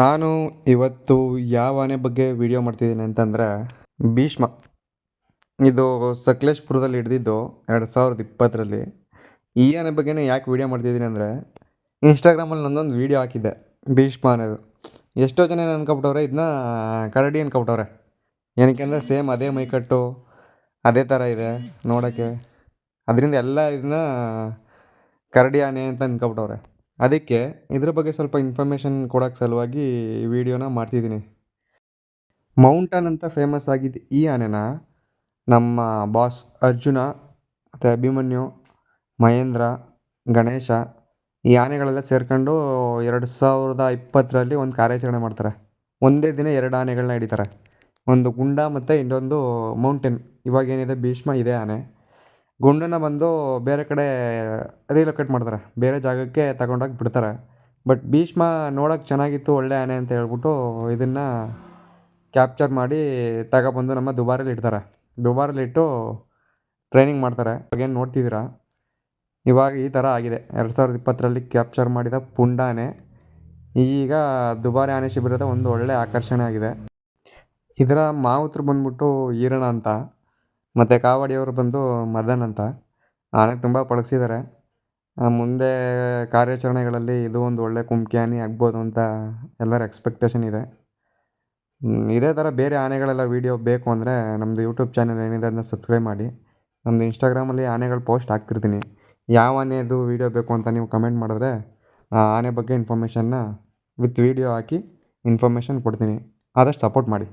ನಾನು ಇವತ್ತು ಯಾವ ಆನೆ ಬಗ್ಗೆ ವಿಡಿಯೋ ಮಾಡ್ತಿದ್ದೀನಿ ಅಂತಂದರೆ, ಭೀಷ್ಮ. ಇದು ಸಕಲೇಶ್ಪುರದಲ್ಲಿ ಹಿಡ್ದಿದ್ದು ಎರಡು ಸಾವಿರದ ಇಪ್ಪತ್ತರಲ್ಲಿ. ಈ ಆನೆ ಬಗ್ಗೆನೇ ಯಾಕೆ ವಿಡಿಯೋ ಮಾಡ್ತಿದ್ದೀನಿ ಅಂದರೆ ಇನ್ಸ್ಟಾಗ್ರಾಮಲ್ಲಿ ನಂದೊಂದು ವಿಡಿಯೋ ಹಾಕಿದ್ದೆ, ಭೀಷ್ಮ ಅನ್ನೋದು. ಎಷ್ಟೋ ಜನ ಏನು ಅನ್ಕೊಬಿಟ್ಟವ್ರೆ ಇದನ್ನ ಕರಡಿ ಅನ್ಕೊಬಿಟ್ಟವ್ರೆ. ಏನಕ್ಕೆ ಅಂದರೆ ಸೇಮ್ ಅದೇ ಮೈಕಟ್ಟು, ಅದೇ ಥರ ಇದೆ ನೋಡೋಕ್ಕೆ. ಅದರಿಂದ ಎಲ್ಲ ಇದನ್ನ ಕರಡಿ ಆನೆ ಅಂತ ಅನ್ಕೊಬಿಟ್ಟವ್ರೆ. ಅದಕ್ಕೆ ಇದ್ರ ಬಗ್ಗೆ ಸ್ವಲ್ಪ ಇನ್ಫಾರ್ಮೇಷನ್ ಕೊಡೋಕ್ಕೆ ಸಲುವಾಗಿ ಈ ವಿಡಿಯೋನ ಮಾಡ್ತಿದ್ದೀನಿ. ಮೌಂಟನ್ ಅಂತ ಫೇಮಸ್ ಆಗಿದ್ದ ಈ ಆನೆನ ನಮ್ಮ ಬಾಸ್ ಅರ್ಜುನ ಮತ್ತು ಅಭಿಮನ್ಯು, ಮಹೇಂದ್ರ, ಗಣೇಶ ಈ ಆನೆಗಳೆಲ್ಲ ಸೇರ್ಕೊಂಡು ಎರಡು ಸಾವಿರದ ಇಪ್ಪತ್ತರಲ್ಲಿ ಒಂದು ಕಾರ್ಯಾಚರಣೆ ಮಾಡ್ತಾರೆ. ಒಂದೇ ದಿನ ಎರಡು ಆನೆಗಳನ್ನ ಹಿಡಿತಾರೆ. ಒಂದು ಗುಂಡ ಮತ್ತು ಇನ್ನೊಂದು ಮೌಂಟೇನ್ ಇವಾಗೇನಿದೆ ಭೀಷ್ಮ, ಇದೇ ಆನೆ. ಗುಂಡನ್ನ ಬಂದು ಬೇರೆ ಕಡೆ ರೀಲೊಕೇಟ್ ಮಾಡ್ತಾರೆ. ಬೇರೆ ಜಾಗಕ್ಕೆ ತಗೊಂಡೋಗಿ ಬಿಡ್ತಾರೆ. ಬಟ್ ಭೀಷ್ಮ ನೋಡೋಕೆ ಚೆನ್ನಾಗಿತ್ತು, ಒಳ್ಳೆ ಆನೆ ಅಂತ ಹೇಳ್ಬಿಟ್ಟು ಇದನ್ನು ಕ್ಯಾಪ್ಚರ್ ಮಾಡಿ ತಗೊಬಂದು ನಮ್ಮ ದುಬಾರಲ್ಲಿ ಇಡ್ತಾರೆ. ದುಬಾರಲ್ಲಿಟ್ಟು ಟ್ರೈನಿಂಗ್ ಮಾಡ್ತಾರೆ. ಅವಾಗೇನು ನೋಡ್ತಿದ್ದೀರಾ? ಇವಾಗ ಈ ಥರ ಆಗಿದೆ. ಎರಡು ಸಾವಿರದ ಇಪ್ಪತ್ತರಲ್ಲಿ ಕ್ಯಾಪ್ಚರ್ ಮಾಡಿದ ಪುಂಡ ಆನೆ. ಈಗ ದುಬಾರಿ ಆನೆ ಶಿಬಿರದ ಒಂದು ಒಳ್ಳೆ ಆಕರ್ಷಣೆ ಆಗಿದೆ. ಇದರ ಮಾವುತ್ರ ಬಂದ್ಬಿಟ್ಟು ಈರಣ್ಣ ಅಂತ. ಮತ್ತು ಕಾವಾಡಿಯವರು ಬಂದು ಮದನ್ ಅಂತ. ಆನೆ ತುಂಬ ಪಳಗಿಸಿದ್ದಾರೆ ಮುಂದೆ ಕಾರ್ಯಾಚರಣೆಗಳಲ್ಲಿ ಇದು ಒಂದು ಒಳ್ಳೆ ಕುಮ್ಕಿ ಆನೆ ಆಗ್ಬೋದು ಅಂತ ಎಲ್ಲರ ಎಕ್ಸ್ಪೆಕ್ಟೇಷನ್ ಇದೆ. ಇದೇ ಥರ ಬೇರೆ ಆನೆಗಳೆಲ್ಲ ವೀಡಿಯೋ ಬೇಕು ಅಂದರೆ ನಮ್ಮದು ಯೂಟ್ಯೂಬ್ ಚಾನಲ್ ಏನಿದೆ ಅದನ್ನ ಸಬ್ಸ್ಕ್ರೈಬ್ ಮಾಡಿ. ನಮ್ಮದು ಇನ್ಸ್ಟಾಗ್ರಾಮಲ್ಲಿ ಆನೆಗಳು ಪೋಸ್ಟ್ ಹಾಕ್ತಿರ್ತೀನಿ. ಯಾವ ಆನೆದು ವೀಡಿಯೋ ಬೇಕು ಅಂತ ನೀವು ಕಮೆಂಟ್ ಮಾಡಿದ್ರೆ ಆ ಆನೆ ಬಗ್ಗೆ ಇನ್ಫಾರ್ಮೇಷನ್ನ ವಿತ್ ವೀಡಿಯೋ ಹಾಕಿ ಇನ್ಫಾರ್ಮೇಷನ್ ಕೊಡ್ತೀನಿ. ಆದಷ್ಟು ಸಪೋರ್ಟ್ ಮಾಡಿ.